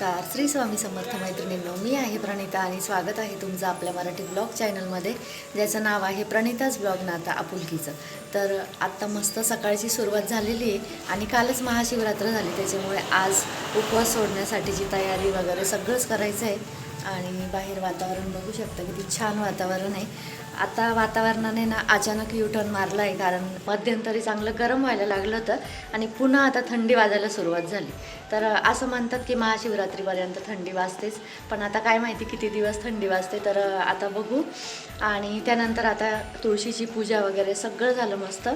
नमस्कार. श्री स्वामी समर्थ मैत्रिणींनो मी आहे प्रणिता आणि स्वागत आहे तुमचं आपल्या मराठी ब्लॉग चॅनलमध्ये ज्याचं नाव आहे प्रणिताच ब्लॉग नाता आपुलकीचं. तर आत्ता मस्त सकाळची सुरुवात झालेली आहे आणि कालच महाशिवरात्र झाली त्याच्यामुळे आज उपवास सोडण्यासाठीची तयारी वगैरे सगळंच करायचं आहे आणि बाहेर वातावरण बघू शकता. किती छान वातावरण आहे. आता वातावरणाने ना अचानक यू टर्न मारला आहे. कारण मध्यंतरी चांगलं गरम व्हायला लागलं होतं आणि पुन्हा आता थंडी वाजायला सुरुवात झाली. तर असं म्हणतात की महाशिवरात्रीपर्यंत थंडी वाजतेच. पण आता काय माहिती किती दिवस थंडी वाजते तर आता बघू. आणि त्यानंतर आता तुळशीची पूजा वगैरे सगळं झालं मस्त.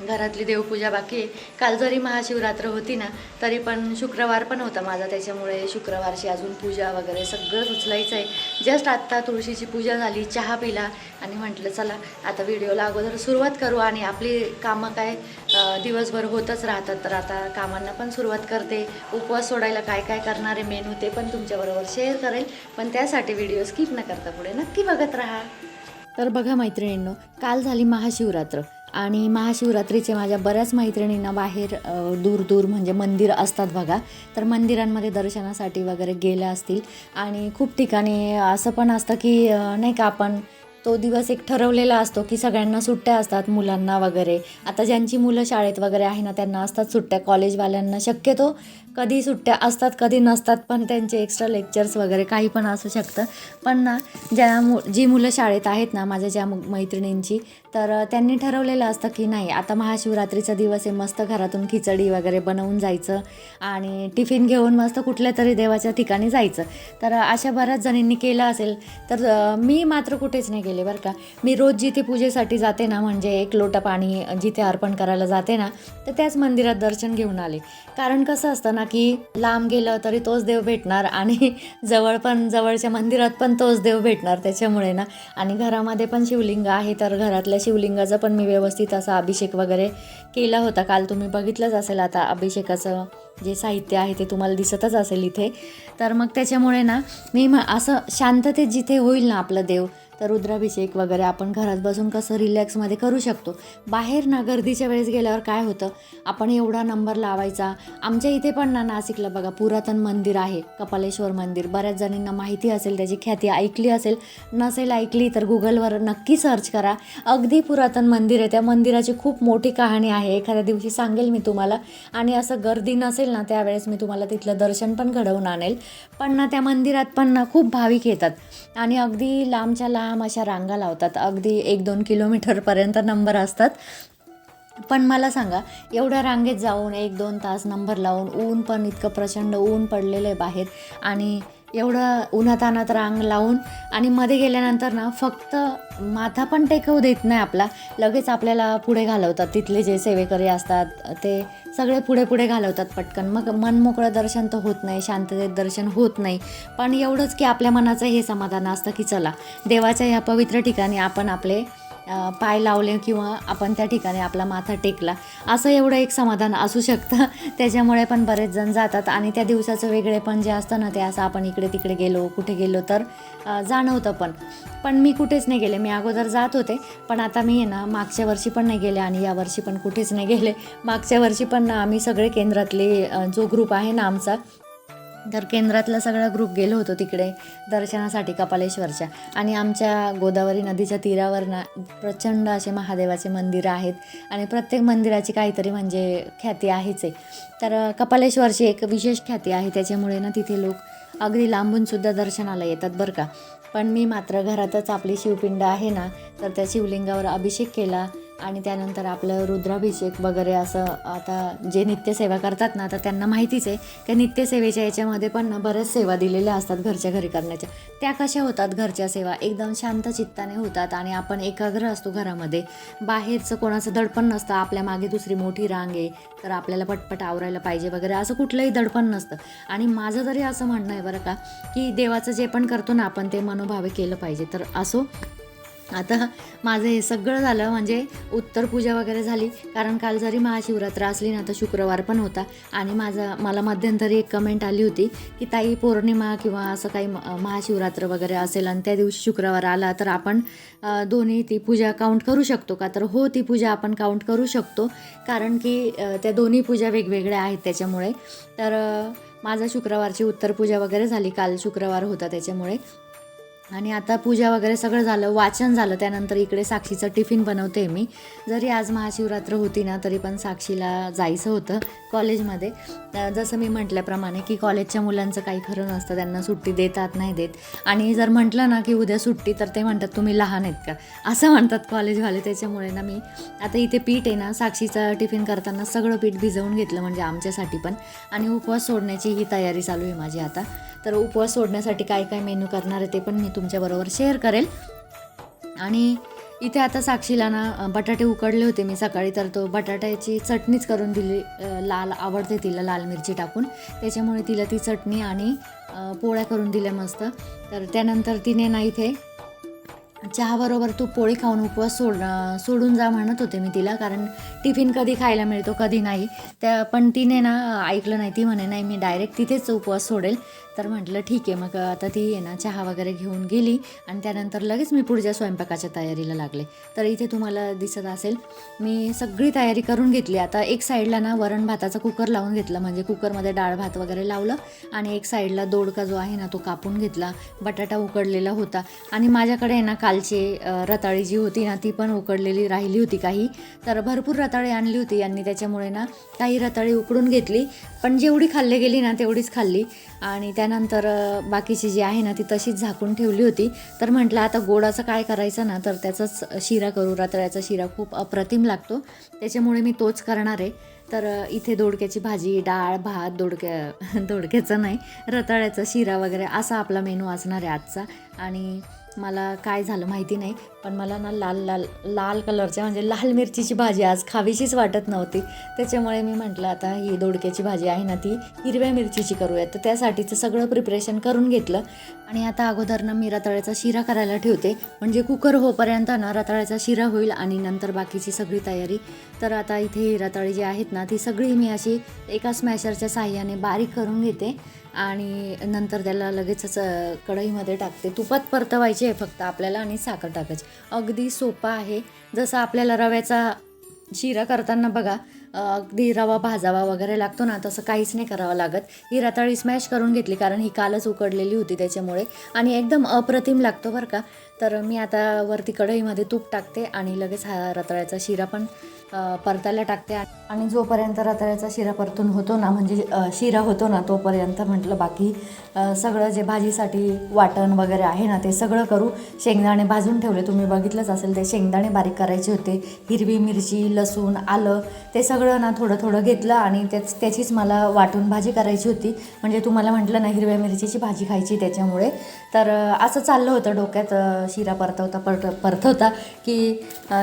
घरातली देवपूजा बाकी आहे. काल जरी महाशिवरात्र होती ना तरी पण शुक्रवार पण होता माझा. त्याच्यामुळे शुक्रवारची अजून पूजा वगैरे सगळंच उचलायचं आहे जस्ट आत्ता तुळशीची पूजा झाली चहा पिला आणि म्हटलं चला आता व्हिडिओला अगोदर सुरुवात करू आणि आपली कामं काय दिवसभर होतच राहतात. तर आता कामांना पण सुरुवात करते. उपवास सोडायला काय काय करणारे मेनू ते पण तुमच्याबरोबर शेअर करेल. पण त्यासाठी व्हिडिओ स्किप न करता पुढे नक्की बघत राहा. तर बघा मैत्रिणींनो काल झाली महाशिवरात्र. आणि महाशिवरात्रीचे माझ्या बऱ्याच मैत्रिणींना बाहेर दूर दूर म्हणजे मंदिर असतात बघा. तर मंदिरांमध्ये दर्शनासाठी वगैरे गेल्या असतील. आणि खूप ठिकाणी असं पण असतं की नाही का आपण तो दिवस एक ठरवलेला असतो की सगळ्यांना सुट्ट्या असतात मुलांना वगैरे. आता ज्यांची मुलं शाळेत वगैरे आहे ना त्यांना असतात सुट्ट्या. कॉलेजवाल्यांना शक्यतो कधी सुट्ट्या असतात कधी नसतात पण त्यांचे एक्स्ट्रा लेक्चर्स वगैरे काही पण असू शकतं. पण ना ज्या मु जी मुलं शाळेत आहेत ना माझ्या ज्या मैत्रिणींची तर त्यांनी ठरवलेलं असतं की नाही आता महाशिवरात्रीचा दिवस आहे मस्त घरातून खिचडी वगैरे बनवून जायचं आणि टिफिन घेऊन मस्त कुठल्या तरी देवाच्या ठिकाणी जायचं. तर अशा बऱ्याच जणींनी केलं असेल तर मी मात्र कुठेच नाही गेले बरं का. मी रोज जिथे पूजेसाठी जाते ना म्हणजे एक लोटा पाणी जिथे अर्पण करायला जाते ना तर त्याच मंदिरात दर्शन घेऊन आले. कारण कसं असतं ना की लांब गेलं तरी तोच देव भेटणार आणि जवळ पण जवळच्या मंदिरात पण तोच देव भेटणार त्याच्यामुळे ना. आणि घरामध्ये पण शिवलिंग आहे तर घरातल्या शिवलिंगाचा पण मी व्यवस्थित असा अभिषेक वगैरे केला होता. काल तुम्ही बघितलंच असेल आता अभिषेकाचं जे साहित्य आहे ते तुम्हाला दिसतच असेल इथे. तर मग त्याच्यामुळे ना मी मग असं शांततेत जिथे होईल ना आपलं देव तर रुद्राभिषेक वगैरे आपण घरात बसून कसं रिलॅक्समध्ये करू शकतो. बाहेर ना गर्दीच्या वेळेस गेल्यावर काय होतं? आपण एवढा नंबर लावायचा. आमच्या इथे पण ना नाशिकला बघा पुरातन मंदिर आहे कपालेश्वर मंदिर. बऱ्याच जणींना माहिती असेल त्याची ख्याती ऐकली असेल नसेल ऐकली तर गुगलवर नक्की सर्च करा. अगदी पुरातन मंदिर आहे. त्या मंदिराची खूप मोठी कहाणी आहे. एखाद्या दिवशी सांगेल मी तुम्हाला. आणि असं गर्दी नसेल ना त्यावेळेस मी तुम्हाला तिथलं दर्शन पण घडवून आणेल. पण ना त्या मंदिरात पण ना खूप भाविक येतात. आणि अगदी लांबच्या लांब अशा रांगा लावतात. अगदी एक दोन किलोमीटरपर्यंत नंबर असतात. पण मला सांगा एवढ्या रांगेत जाऊन एक दोन तास नंबर लावून ऊन पण इतकं प्रचंड ऊन पडलेलं आहे बाहेर आणि एवढं उन्हातानात रांग लावून आणि मध्ये गेल्यानंतर ना फक्त माथा पण टेकवू देत नाही आपला. लगेच आपल्याला पुढे घालवतात. तिथले जे सेवेकरी असतात ते सगळे पुढे पुढे घालवतात पटकन. मग मनमोकळं दर्शन तर होत नाही शांततेत दर्शन होत नाही. पण एवढंच की आपल्या मनाचं हे समाधान असतं की चला देवाच्या ह्या पवित्र ठिकाणी आपण आपले पाय लावले किंवा आपण त्या ठिकाणी आपला माथा टेकला असं एवढं एक समाधान असू शकतं. त्याच्यामुळे पण बरेच जण जातात आणि त्या दिवसाचं वेगळे पण जे असतं ना ते असं आपण इकडे तिकडे गेलो कुठे गेलो तर जाणवतं पण. पण मी कुठेच नाही गेले. मी अगोदर जात होते पण आता मी आहे ना मागच्या वर्षी पण नाही गेले आणि या वर्षी पण कुठेच नाही गेले. मागच्या वर्षी पण आम्ही सगळे केंद्रातले जो ग्रुप आहे ना आमचा तर केंद्रातला सगळा ग्रुप गेलो होतो तिकडे दर्शनासाठी कपालेश्वरच्या. आणि आमच्या गोदावरी नदीच्या तीरावर ना प्रचंड असे महादेवाचे मंदिरं आहेत. आणि प्रत्येक मंदिराची काहीतरी म्हणजे ख्याती आहेच आहे. तर कपालेश्वरची एक विशेष ख्याती आहे. त्याच्यामुळे ना तिथे लोक अगदी लांबूनसुद्धा दर्शनाला येतात बरं का. पण मी मात्र घरातच आपली शिवपिंड आहे ना तर त्या शिवलिंगावर अभिषेक केला. आणि त्यानंतर आपलं रुद्राभिषेक वगैरे असं आता जे नित्यसेवा करतात ना तर त्यांना माहितीच आहे की नित्यसेवेच्या याच्यामध्ये पण ना बऱ्याच सेवा दिलेल्या असतात घरच्या घरी करण्याच्या. त्या कशा होतात घरच्या सेवा? एकदम शांत चित्ताने होतात आणि आपण एकाग्र असतो घरामध्ये. बाहेरचं कोणाचं दडपण नसतं आपल्या मागे दुसरी मोठी रांग आहे तर आपल्याला पटपट आवरायला पाहिजे वगैरे असं कुठलंही दडपण नसतं. आणि माझं तरी असं म्हणणं आहे बरं का की देवाचं जे पण करतो ना आपण ते मनोभावे केलं पाहिजे. तर असो आता माझं हे सगळं झालं म्हणजे उत्तर पूजा वगैरे झाली. कारण काल जरी महाशिवरात्र असली ना तर शुक्रवार पण होता. आणि माझा मला मध्यंतरी एक कमेंट आली होती की ताई पौर्णिमा किंवा असं काही महाशिवरात्र वगैरे असेल आणि त्या दिवशी शुक्रवार आला तर आपण दोन्ही ती पूजा काउंट करू शकतो का? तर हो ती पूजा आपण काउंट करू शकतो. कारण की त्या दोन्ही पूजा वेगवेगळ्या आहेत त्याच्यामुळे. तर माझा शुक्रवारची उत्तर पूजा वगैरे झाली. काल शुक्रवार होता त्याच्यामुळे. आणि आता पूजा वगैरे सगळं झालं वाचन झालं त्यानंतर इकडे साक्षीचं टिफिन बनवते मी. जरी आज महाशिवरात्र होती ना तरी पण साक्षीला जायचं होतं कॉलेजमध्ये. जसं मी म्हटल्याप्रमाणे की कॉलेजच्या मुलांचं काही खरं नसतं त्यांना सुट्टी देतात नाही देत. आणि जर म्हटलं ना की उद्या सुट्टी तर ते म्हणतात तुम्ही लहान आहेत का? असं म्हणतात कॉलेजवाले. त्याच्यामुळे ना मी आता इथे पीठ आहे ना साक्षीचं टिफिन करताना सगळं पीठ भिजवून घेतलं म्हणजे आमच्यासाठी पण. आणि उपवास सोडण्याची ही तयारी चालू आहे माझी आता. तर उपवास सोडण्यासाठी काय काय मेनू करणार आहे ते पण मी तुमच्याबरोबर शेअर करेल. आणि इथे आता साक्षीला ना बटाटे उकडले होते मी सकाळी तर तो बटाट्याची चटणीच करून दिली लाल आवडते तिला लाल मिरची टाकून. त्याच्यामुळे तिला ती चटणी आणि पोळ्या करून दिल्या मस्त. तर त्यानंतर तिने ना इथे चहाबरोबर तू पोळी खाऊन उपवास सोड सोडून जा म्हणत होते मी तिला कारण टिफिन कधी खायला मिळतो कधी नाही. त्या पण तिने ना ऐकलं नाही. ती म्हणे नाही मी डायरेक्ट तिथेच उपवास सोडेल. तर म्हटलं ठीक आहे. मग आता ती आहे ना चहा वगैरे घेऊन गेली आणि त्यानंतर लगेच मी पुढच्या स्वयंपाकाच्या तयारीला लागले. तर इथे तुम्हाला दिसत असेल मी सगळी तयारी करून घेतली. आता एक साईडला ना वरण भाताचा कुकर लावून घेतला. म्हणजे कुकरमध्ये डाळ भात वगैरे लावलं आणि एक साईडला दोडका जो आहे ना तो कापून घेतला. बटाटा उकडलेला होता. आणि माझ्याकडे आहे ना कालचे रताळी जी होती ना ती पण उकडलेली राहिली होती काही. तर भरपूर रताळी आणली होती यांनी. त्याच्यामुळे ना काही रताळी उकडून घेतली. पण जेवढी खाल्ली गेली ना तेवढीच खाल्ली. आणि त्या त्यानंतर बाकीची जी आहे ना ती तशीच झाकून ठेवली होती. तर म्हटलं आता गोडाचं काय करायचं ना तर त्याचाच शिरा करू. रताळ्याचा शिरा खूप अप्रतिम लागतो. त्याच्यामुळे मी तोच करणार आहे. तर इथे दोडक्याची भाजी डाळ भात दोडक्या दोडक्याचं नाही रताळ्याचा शिरा वगैरे असा आपला मेनू असणार आहे आजचा. आणि मला काय झालं माहिती नाही पण मला ना लाल लाल लाल कलरच्या म्हणजे लाल मिरचीची भाजी आज खावीशीच वाटत नव्हती. त्याच्यामुळे मी म्हटलं आता ही दोडक्याची भाजी आहे ना ती हिरव्या मिरचीची करूया तर त्यासाठीचं सगळं प्रिपरेशन करून घेतलं. आणि आता अगोदर ना मी रताळ्याचा शिरा करायला ठेवते. म्हणजे कुकर होपर्यंत ना रताळ्याचा शिरा होईल आणि नंतर बाकीची सगळी तयारी. तर आता इथे रताळी जी आहेत ना ती सगळी मी अशी एका स्मॅशरच्या साह्याने बारीक करून घेते. आणि नंतर त्याला लगेचच कढईमध्ये टाकते. तुपात परतवायचे आहे फक्त आपल्याला आणि साखर टाकायची. अगदी सोपा आहे. जसं आपल्याला रव्याचा शिरा करताना बघा अगदी रवा भाजावा वगैरे लागतो ना तसं काहीच नाही करावं लागत. ही रताळी स्मॅश करून घेतली कारण ही कालच उकडलेली होती त्याच्यामुळे. आणि एकदम अप्रतिम लागतो बरं का. तर मी आता वरती कढईमध्ये तूप टाकते आणि लगेच हा रताळ्याचा शिरा पण परतायला टाकते. आणि जोपर्यंत रताळ्याचा शिरा परतून होतो ना म्हणजे शिरा होतो ना तोपर्यंत म्हटलं बाकी सगळं जे भाजीसाठी वाटण वगैरे आहे ना ते सगळं करू. शेंगदाणे भाजून ठेवले. तुम्ही बघितलंच असेल ते शेंगदाणे बारीक करायचे होते. हिरवी मिरची लसूण आलं ते सगळं ना थोडं थोडं घेतलं आणि त्याच त्याचीच मला वाटून भाजी करायची होती. म्हणजे तुम्हाला म्हटलं ना हिरव्या मिरचीची भाजी खायची त्याच्यामुळे. तर असं चाललं होतं डोक्यात शिरा परतवता परत परतवता की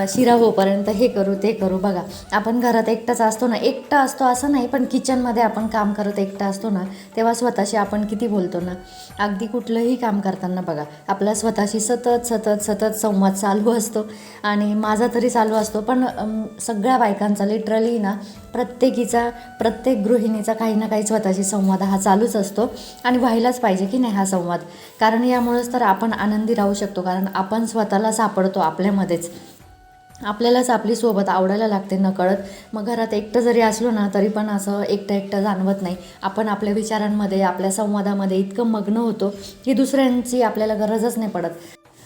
शिरा होपर्यंत हे करू ते करू. बघा आपण घरात एकटाच असतो ना एकटा असतो असं नाही पण किचनमध्ये आपण काम करत एकटा असतो ना तेव्हा स्वतःशी आपण किती बोलतो ना. अगदी कुठलंही काम करताना बघा आपला स्वतःशी सतत सतत सतत संवाद चालू असतो आणि माझा तरी चालू असतो पण सगळ्या बायकांचा लिटरली ना प्रत्येकीचा प्रत्येक गृहिणीचा काही ना काही स्वतःशी संवाद हा चालूच असतो आणि व्हायलाच पाहिजे की नाही हा संवाद. कारण आणि यामुळेच तर आपण आनंदी राहू शकतो कारण आपण स्वतःला सापडतो आपल्यामध्येच. आपल्यालाच आपली सोबत आवडायला लागते नकळत मग घरात एकटं जरी असलो ना तरी पण असं एकटं एकटं जाणवत नाही. आपण आपल्या विचारांमध्ये आपल्या संवादामध्ये इतकं मग्न होतो की दुसऱ्यांची आपल्याला गरजच नाही पडत.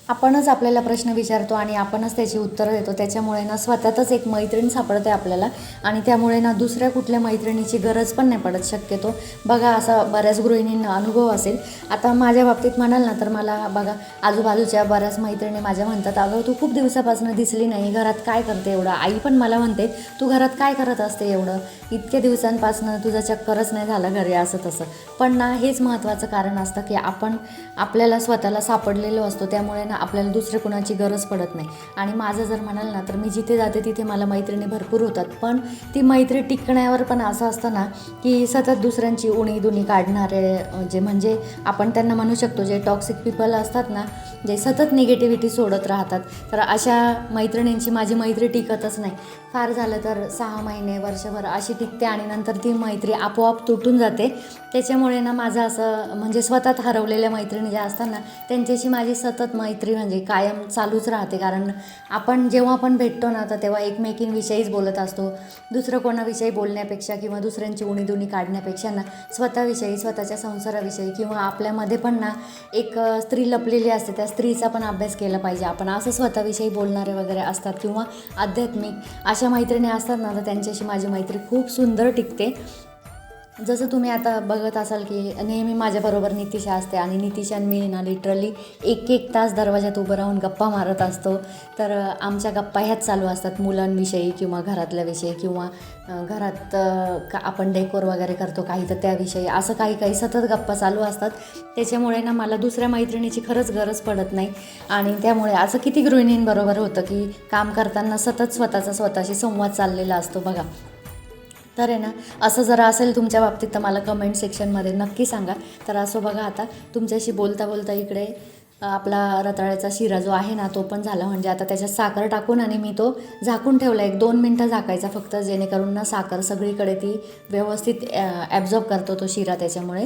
आपणच आपल्याला प्रश्न विचारतो आणि आपणच त्याची उत्तरं देतो. त्याच्यामुळे ना स्वतःतच एक मैत्रीण सापडते आपल्याला आणि त्यामुळे ना दुसऱ्या कुठल्या मैत्रिणीची गरज पण नाही पडत शक्यतो. बघा असा बऱ्याच गृहिणींना अनुभव असेल. आता माझ्या बाबतीत म्हणाल ना तर मला बघा आजूबाजूच्या बऱ्याच मैत्रिणी माझ्या म्हणतात अगं तू खूप दिवसापासून दिसली नाही घरात काय करते एवढं? आई पण मला म्हणते तू घरात काय करत असते एवढं? इतक्या दिवसांपासून तुझा चक्करच नाही झाला घरी असं तसं. पण ना हेच महत्त्वाचं कारण असतं की आपण आपल्याला स्वतःला सापडलेलो असतो. त्यामुळे ना आपल्याला दुसऱ्या कुणाची गरज पडत नाही. आणि माझं जर म्हणाल ना तर मी जिथे जाते तिथे मला मैत्रिणी भरपूर होतात. पण ती मैत्री टिकण्यावर पण असं असतं ना की सतत दुसऱ्यांची उणी दुनी काढणारे जे म्हणजे आपण त्यांना म्हणू शकतो जे टॉक्सिक पीपल असतात ना जे सतत निगेटिव्हिटी सोडत राहतात. तर अशा मैत्रिणींची माझी मैत्री टिकतच नाही. फार झालं तर सहा महिने वर्षभर अशी टिकते आणि नंतर ती मैत्री आपोआप तुटून जाते. त्याच्यामुळे ना माझं असं म्हणजे स्वतःत हरवलेल्या मैत्रिणी ज्या असतात ना त्यांच्याशी माझी सतत मैत्री मैत्री म्हणजे कायम चालूच राहते. कारण आपण जेव्हा आपण भेटतो ना तर तेव्हा एकमेकींविषयीच बोलत असतो. दुसरं कोणाविषयी बोलण्यापेक्षा किंवा दुसऱ्यांची उणीदुणी काढण्यापेक्षा ना स्वतःविषयी स्वतःच्या संसाराविषयी किंवा आपल्यामध्ये पण ना एक स्त्री लपलेली असते. त्या स्त्रीचा पण अभ्यास केला पाहिजे. आपण असं स्वतःविषयी बोलणारे वगैरे असतात किंवा आध्यात्मिक अशा मैत्रिणी असतात ना तर त्यांच्याशी माझी मैत्री खूप सुंदर टिकते. जसं तुम्ही आता बघत असाल की नेहमी माझ्याबरोबर नितिशा असते आणि नितिशा मी ना लिटरली एक एक तास दरवाजात उभं राहून गप्पा मारत असतो. तर आमच्या गप्पा ह्याच चालू असतात मुलांविषयी किंवा घरातल्या विषयी किंवा घरात का आपण डेकोर वगैरे करतो काही तर त्याविषयी. असं काही काही सतत गप्पा चालू असतात. त्याच्यामुळे ना मला दुसऱ्या मैत्रिणीची खरंच गरज पडत नाही. आणि त्यामुळे असं किती गृहिणींबरोबर होतं की काम करताना सतत स्वतःचा स्वतःशी संवाद चाललेला असतो बघा. तर आहे ना असं जरा असेल तुमच्या बाबतीत तर मला कमेंट सेक्शनमध्ये नक्की सांगा. तर असं बघा आता तुमच्याशी बोलता बोलता इकडे आपला रताळ्याचा शिरा जो आहे ना तो पण झाला. म्हणजे आता त्याच्यात साखर टाकून आणि मी तो झाकून ठेवला. एक दोन मिनटं झाकायचा फक्त जेणेकरून ना साखर सगळीकडे ती व्यवस्थित ॲब्झॉर्ब करतो तो शिरा त्याच्यामुळे.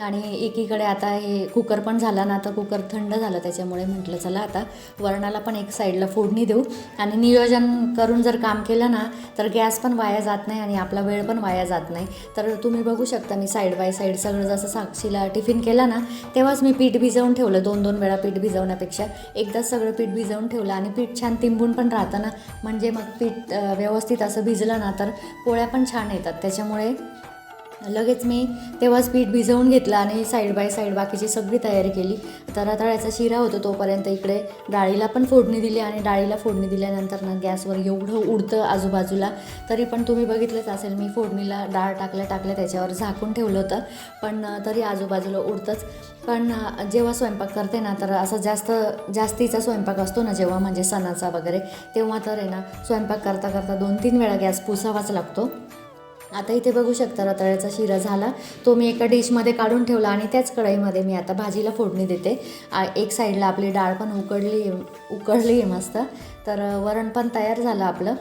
आणि एकीकडे आता हे कुकर पण झाला ना आता कुकर थंड झालं त्याच्यामुळे म्हटलं चला आता वरणाला पण एक साईडला फोडणी देऊ. आणि नियोजन करून जर काम केलं ना तर गॅस पण वाया जात नाही आणि आपला वेळ पण वाया जात नाही. तर तुम्ही बघू शकता मी साईड बाय साईड सगळं जसं साक्षीला टिफिन केला ना तेव्हाच मी पीठ भिजवून ठेवलं दोन दोन वेळा पीठ भिजवण्यापेक्षा. एकदाच सगळं पीठ भिजवून ठेवलं आणि पीठ छान तिंबून पण राहतं ना म्हणजे मग पीठ व्यवस्थित असं भिजलं ना तर पोळ्या पण छान येतात. त्याच्यामुळे लगेच मी तेव्हाच पीठ भिजवून घेतलं आणि साईड बाय साईड बाकीची सगळी तयारी केली. तर रताळ्याचा शिरा होतो तोपर्यंत इकडे डाळीला पण फोडणी दिली आणि डाळीला फोडणी दिल्यानंतर ना गॅसवर एवढं उडतं आजूबाजूला. तरी पण तुम्ही बघितलंच असेल मी फोडणीला डाळ टाकल्या टाकल्या त्याच्यावर झाकून ठेवलं होतं. पण तरी आजूबाजूला उडतंच. पण जेव्हा स्वयंपाक करते ना तर असं जास्त जास्तीचा स्वयंपाक असतो ना जेव्हा म्हणजे सणाचा वगैरे तेव्हा तर आहे ना स्वयंपाक करता करता दोन तीन वेळा गॅस पुसावाच लागतो. आता इथे बघू शकता रताळ्याचा शिरा झाला. तो मी एका डिशमध्ये काढून ठेवला आणि त्याच कढईमध्ये मी आता भाजीला फोडणी देते. एक साईडला आपली डाळ पण उकडली उकडली आहे मस्त. तर वरण पण तयार झालं आपलं.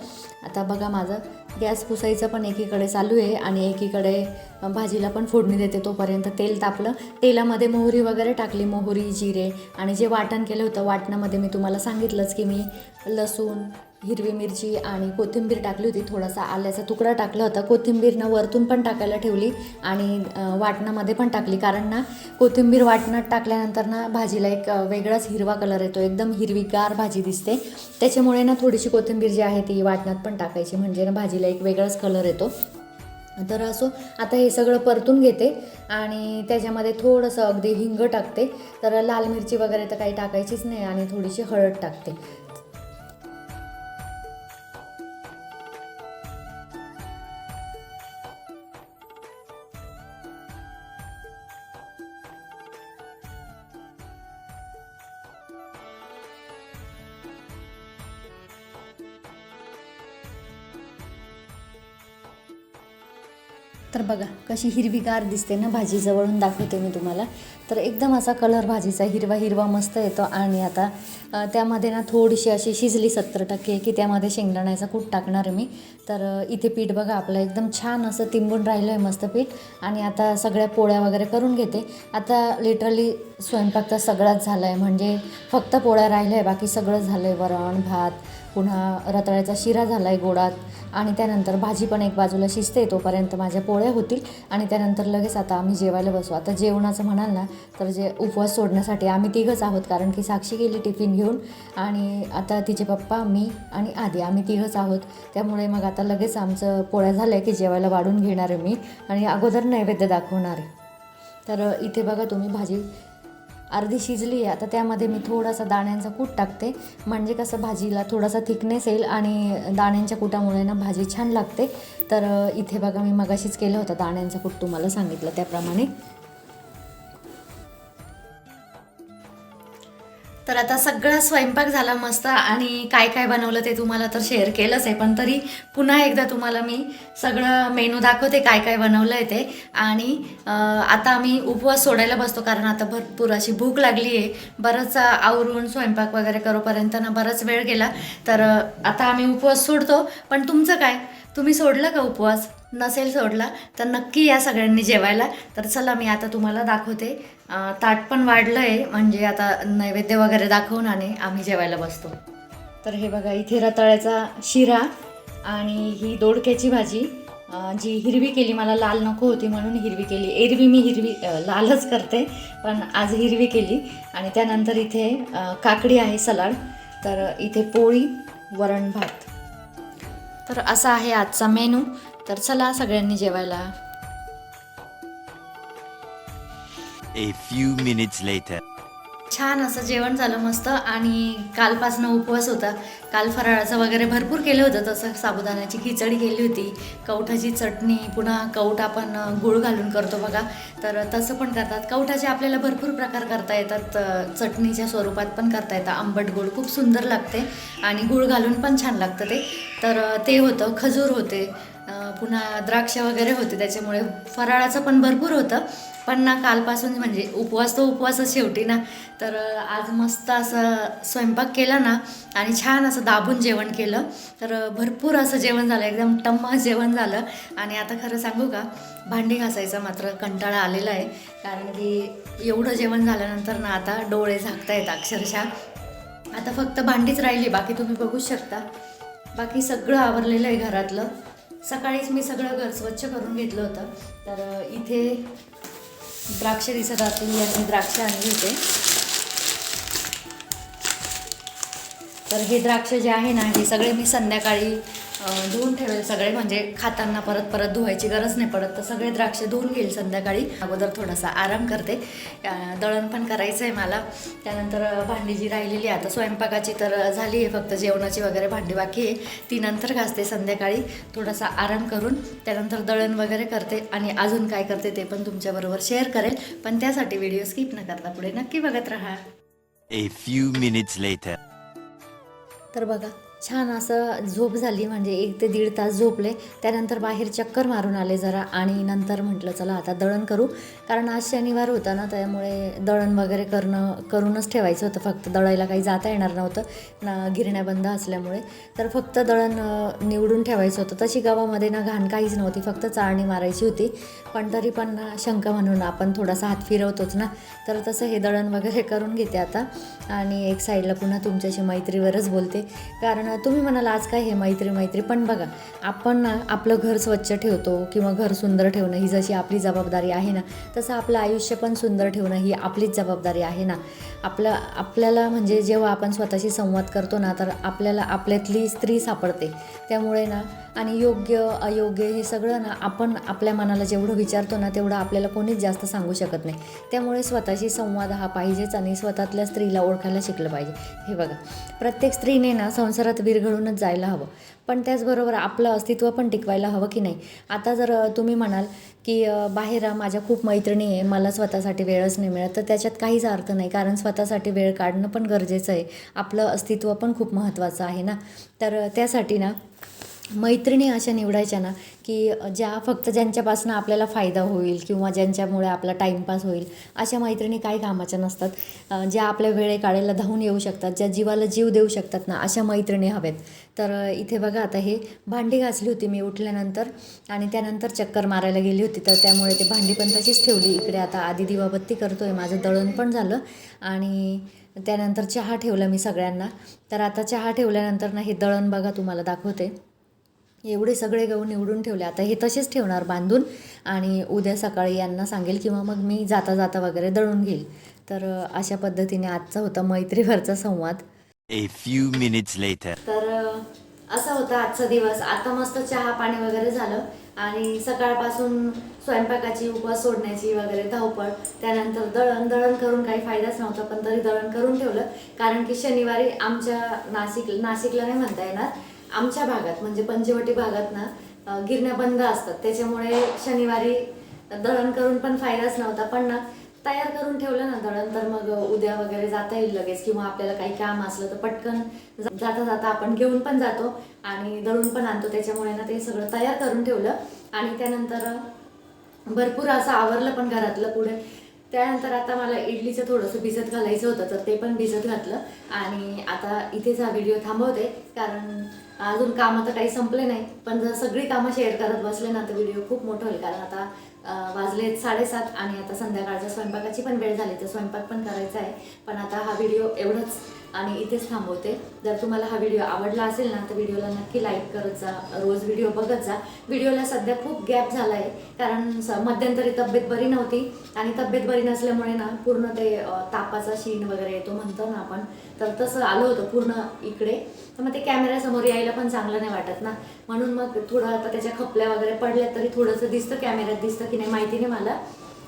आता बघा माझं गॅस पुसायचं पण एकीकडे चालू आहे आणि एकीकडे भाजीला पण फोडणी देते तोपर्यंत तेल तापलं. तेलामध्ये मोहरी वगैरे टाकली मोहरी जिरे आणि जे वाटण केलं होतं वाटणामध्ये मी तुम्हाला सांगितलंच की मी लसूण हिरवी मिरची आणि कोथिंबीर टाकली होती. थोडासा आल्याचा तुकडा टाकला होता. कोथिंबीरनं वरतून पण टाकायला ठेवली आणि वाटणामध्ये पण टाकली. कारण ना कोथिंबीर वाटणात टाकल्यानंतर ना भाजीला एक वेगळाच हिरवा कलर येतो. एकदम हिरवीगार भाजी दिसते. त्याच्यामुळे ना थोडीशी कोथिंबीर जी आहे ती वाटणात पण टाकायची. म्हणजे ना भाजीला एक वेगळाच कलर येतो. तर असो आता हे सगळं परतून घेते आणि त्याच्यामध्ये थोडंसं अगदी हिंग टाकते. तर लाल मिरची वगैरे तर काही टाकायचीच नाही आणि थोडीशी हळद टाकते. तर बघा कशी हिरवीगार दिसते ना भाजी जवळून दाखवते मी तुम्हाला. तर एकदम असा कलर भाजीचा हिरवा हिरवा मस्त येतो आणि आता त्यामध्ये ना थोडीशी अशी शिजली सत्तर टक्के की त्यामध्ये शेंगदाण्याचा कूट टाकणार आहे मी. तर इथे पीठ बघा आपलं एकदम छान असं तिंबून राहिलं आहे मस्त पीठ आणि आता सगळ्या पोळ्या वगैरे करून घेते. आता लिटरली स्वयंपाक तर सगळाच झाला आहे म्हणजे फक्त पोळ्या राहिल्या आहे बाकी सगळं झालं आहे वरण भात पुन्हा रताळ्याचा शिरा झाला आहे गोडात आणि त्यानंतर भाजी पण एक बाजूला शिजते तोपर्यंत माझ्या पोळ्या होतील आणि त्यानंतर लगेच आता आम्ही जेवायला बसू. आता जेवणाचं म्हणाल ना तर जे उपवास सोडण्यासाठी आम्ही तिघंच आहोत कारण की साक्षी गेली टिफिन घेऊन आणि आता तिचे पप्पा मी आणि आधी. आम्ही तिघंच आहोत. त्यामुळे मग आता लगेच आमचं पोळ्या झाल्या की जेवायला वाढून घेणार आहे मी आणि अगोदर नैवेद्य दाखवणार आहे. तर इथे बघा तुम्ही भाजी अर्धी शिजली आहे. आता त्यामध्ये मी थोडासा दाण्यांचा कूट टाकते. म्हणजे कसं भाजीला थोडासा थिकनेस येईल आणि दाण्यांच्या कुटामुळे ना भाजी छान लागते. तर इथे बघा मी मगाशीच केलं होतं दाण्यांचा कूट तुम्हाला सांगितलं त्याप्रमाणे. तर आता सगळा स्वयंपाक झाला मस्त आणि काय काय बनवलं ते तुम्हाला तर शेअर केलंच आहे. पण तरी पुन्हा एकदा तुम्हाला मी सगळं मेनू दाखवते काय काय बनवलं आहे ते. आणि आता आम्ही उपवास सोडायला बसतो कारण आता भरपूर अशी भूक लागली आहे. बरंच आवरून स्वयंपाक वगैरे करोपर्यंत ना बराच वेळ गेला. तर आता आम्ही उपवास सोडतो. पण तुमचं काय? तुम्ही सोडलं का उपवास? नसेल सोडला तर नक्की या सगळ्यांनी जेवायला. तर चला मी आता तुम्हाला दाखवते. ताट पण वाढलं आहे म्हणजे आता नैवेद्य वगैरे दाखवून आणि आम्ही जेवायला बसतो. तर हे बघा इथे रताळ्याचा शिरा आणि ही दोडक्याची भाजी. जी हिरवी केली मला लाल नको होती म्हणून हिरवी केली. एरवी मी हिरवी लालच करते पण आज हिरवी केली. आणि त्यानंतर इथे काकडी आहे सलाड. तर इथे पोळी वरण भात. तर असा आहे आजचा मेनू. तर चला सगळ्यांनी जेवायला. A few minutes later. छान असं जेवण झालं मस्त आणि कालपासनं उपवास होता. काल फराळाचं वगैरे भरपूर केलं होतं तसं साबुदाण्याची खिचडी केली होती. कवठाची चटणी पुन्हा कवठ आपण गुळ गूळ घालून करतो बघा. तर तसं पण करतात. कवठाचे आपल्याला भरपूर प्रकार करता येतात चटणीच्या स्वरूपात पण करता येतं. आंबट गुळ खूप सुंदर लागते आणि गूळ घालून पण छान लागतं ते. तर ते होतं खजूर होते. पुन्हा द्राक्ष वगैरे होते त्याच्यामुळे फराळाचं पण भरपूर होतं. पण ना कालपासून म्हणजे उपवास तो उपवासच शेवटी ना. तर आज मस्त असं स्वयंपाक केला ना आणि छान असं दाबून जेवण केलं. तर भरपूर असं जेवण झालं एकदम टम्म जेवण झालं. आणि आता खरं सांगू का भांडी घासायचा मात्र कंटाळा आलेला आहे. कारण की एवढं जेवण झाल्यानंतर ना आता डोळे झाकतायत अक्षरशः. आता फक्त भांडीच राहिली बाकी तुम्ही बघूच शकता. बाकी सगळं आवरलेलं आहे घरातलं. सकाळीच मी सगळं घर स्वच्छ करून घेतलं होतं. तर इथे द्राक्ष दिसत असतील यांनी द्राक्ष आणली होते. तर हे द्राक्ष जे आहे ना हे सगळे मी संध्याकाळी धुवून ठेवेल सगळे. म्हणजे खाताना परत परत धुवायची गरज नाही पडत. तर सगळे द्राक्ष धुवून घेईल संध्याकाळी. अगोदर थोडासा आराम करते. दळण पण करायचं आहे मला. त्यानंतर भांडी जी राहिलेली आहे आता स्वयंपाकाची तर झाली आहे फक्त जेवणाची वगैरे भांडी बाकी आहे. ती नंतर घासते संध्याकाळी. थोडासा आराम करून त्यानंतर दळण वगैरे करते आणि अजून काय करते ते पण तुमच्याबरोबर शेअर करेल. पण त्यासाठी व्हिडिओ स्किप न करता पुढे नक्की बघत राहा. A few minutes later. तर बघा छान असं झोप झाली म्हणजे एक ते दीड तास झोपले. त्यानंतर बाहेर चक्कर मारून आले जरा आणि नंतर म्हटलं चला आता दळण करू. कारण आज शनिवार होता ना त्यामुळे दळण वगैरे करणं करूनच ठेवायचं होतं. फक्त दळायला काही जाता येणार नव्हतं ना गिरण्या बंद असल्यामुळे. तर फक्त दळण निवडून ठेवायचं होतं. तशी गावामध्ये ना घाण काहीच नव्हती फक्त चाळणी मारायची होती. पण तरी पण ना शंका म्हणून आपण थोडासा हात फिरवतोच ना. तर तसं हे दळण वगैरे करून घेते आता. आणि एक साईडला पुन्हा तुमच्याशी मैत्रीवरच बोलते. कारण तुम्ही म्हणाल आज काय हे मैत्री मैत्री. पण बघा आपण ना आपलं घर स्वच्छ ठेवतो किंवा घर सुंदर ठेवणं ही जशी आपली जबाबदारी आहे ना तसं आपलं आयुष्य पण सुंदर ठेवणं ही आपलीच जबाबदारी आहे ना. आपलं आपल्याला म्हणजे जेव्हा आपण स्वतःशी संवाद करतो ना तर आपल्याला आपल्यातली स्त्री सापडते. त्यामुळे ना आणि योग्य अयोग्य हे सगळं ना आपण आपल्या मनाला जेवढं विचारतो ना तेवढं आपल्याला कोणीच जास्त सांगू शकत नाही. त्यामुळे स्वतःशी संवाद हा पाहिजेच आणि स्वतःतल्या स्त्रीला ओळखायला शिकलं पाहिजे. हे बघा प्रत्येक स्त्रीने ना संसारात विरघळूनच जायला हवं. पण त्याचबरोबर आपलं अस्तित्व पण टिकवायला हवं की नाही? आता जर तुम्ही म्हणाल की बाहेर माझ्या खूप मैत्रिणी आहे मला स्वतःसाठी वेळच नाही मिळत तर त्याच्यात काहीच अर्थ नाही. कारण स्वतःसाठी वेळ काढणं पण गरजेचं आहे. आपलं अस्तित्व पण खूप महत्त्वाचं आहे ना? तर त्यासाठी ना मैत्रिणी अशा निवडायच्या ना की ज्या फक्त ज्यांच्यापासून आपल्याला फायदा होईल किंवा ज्यांच्यामुळे आपला टाईमपास होईल अशा मैत्रिणी काही कामाच्या नसतात. ज्या आपल्या वेळे काढायला धावून येऊ शकतात ज्या जीवाला जीव देऊ शकतात ना अशा मैत्रिणी हव्यात तर इथे बघा आता हे भांडी घासली होती मी उठल्यानंतर आणि त्यानंतर चक्कर मारायला गेली होती. तर त्यामुळे ते भांडी पण तशीच ठेवली. इकडे आता आधी दिवाबत्ती करतो आहे माझं दळण पण झालं आणि त्यानंतर चहा ठेवला मी सगळ्यांना. तर आता चहा ठेवल्यानंतर ना हे दळण बघा तुम्हाला दाखवते. एवढे सगळे गहू निवडून ठेवले. आता हे तसेच ठेवणार बांधून. आणि उद्या सकाळी यांना सांगेल किंवा मग मी जाता जाता वगैरे दळून घेईल. तर अशा पद्धतीने आजचा होता मैत्रीवरचा संवाद. A few minutes later. तर असा होता आजचा दिवस. आता मस्त चहा पाणी वगैरे झालं. आणि सकाळपासून स्वयंपाकाची उपवास सोडण्याची वगैरे धावपळ. त्यानंतर दळण दळण करून काही फायदाच नव्हता पण तरी दळण करून ठेवलं. कारण की शनिवारी आमच्या नाशिक नाशिकला नाही म्हणता येणार. आमच्या भागात म्हणजे पंचवटी भागात ना गिरण्या बंद असतात. त्याच्यामुळे शनिवारी दळण करून पण फायदाच नव्हता. पण ना तयार करून ठेवलं ना दळण तर मग उद्या वगैरे जाता येईल लगेच. किंवा आपल्याला काही काम असलं तर पटकन जाता जाता आपण घेऊन पण जातो आणि दळून पण आणतो. त्याच्यामुळे ना ते सगळं तयार करून ठेवलं. आणि त्यानंतर भरपूर असं आवरलं पण घरातलं पुढे. त्यानंतर आता मला इडलीचं थोडंसं भिजत घालायचं होतं तर ते पण भिजत घातलं. आणि आता इथेच हा व्हिडिओ थांबवते कारण अजून कामं तर काही संपले नाही. पण जर सगळी कामं शेअर करत बसले ना तर व्हिडिओ खूप मोठं होईल. कारण आता वाजले साडेसात आणि आता संध्याकाळच्या स्वयंपाकाची पण वेळ झाली तर स्वयंपाक पण करायचा आहे. पण आता हा व्हिडिओ एवढंच. आणि इथेच थांबवते. जर तुम्हाला हा व्हिडिओ आवडला असेल ना तर व्हिडिओला नक्की लाईक करत जा. रोज व्हिडिओ बघत जा. व्हिडिओला सध्या खूप गॅप झाला आहे कारण स- मध्यंतरी तब्येत बरी नव्हती. आणि तब्येत बरी नसल्यामुळे ना पूर्ण ते तापाचा शीन वगैरे येतो म्हणतो ना आपण. तर तसं आलं होतं पूर्ण इकडे. तर मग ते कॅमेऱ्यासमोर यायला पण चांगलं नाही वाटत ना. म्हणून मग थोडं आता त्याच्या खपल्या वगैरे पडल्या तरी थोडंसं दिसतं कॅमेऱ्यात दिसतं की नाही माहिती नाही मला.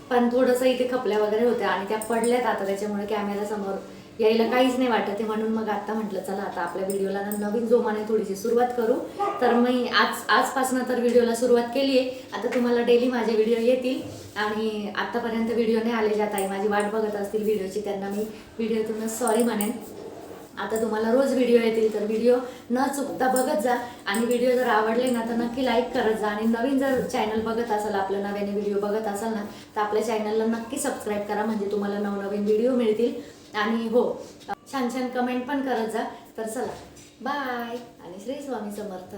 पण थोडंसं इथे खपल्या वगैरे होत्या आणि त्या पडल्यात आता त्याच्यामुळे कॅमेऱ्यासमोर यायला काहीच नाही वाटत आहे म्हणून मग आता म्हटलं चला आता आपल्या व्हिडिओला ना नवीन जोमाने थोडीशी सुरुवात करू. तर मी आज आजपासून तर व्हिडिओला सुरुवात केली आहे. आता तुम्हाला डेली माझे व्हिडिओ येतील. आणि आतापर्यंत व्हिडिओ नाही आले ज्या ताई. माझी वाट बघत असतील व्हिडिओची त्यांना मी व्हिडिओतूनच सॉरी म्हणेन. आता तुम्हाला रोज व्हिडिओ येतील तर व्हिडिओ न चुकता बघत जा. आणि व्हिडिओ जर आवडले ना तर नक्की लाईक करत जा. आणि नवीन जर चॅनल बघत असाल आपलं नव्याने व्हिडिओ बघत असाल ना तर आपल्या चॅनलला नक्की सबस्क्राईब करा. म्हणजे तुम्हाला नवनवीन व्हिडिओ मिळतील. आणि हो छान छान कमेंट पण करत जा. तर चला बाय आणि श्री स्वामी समर्थ.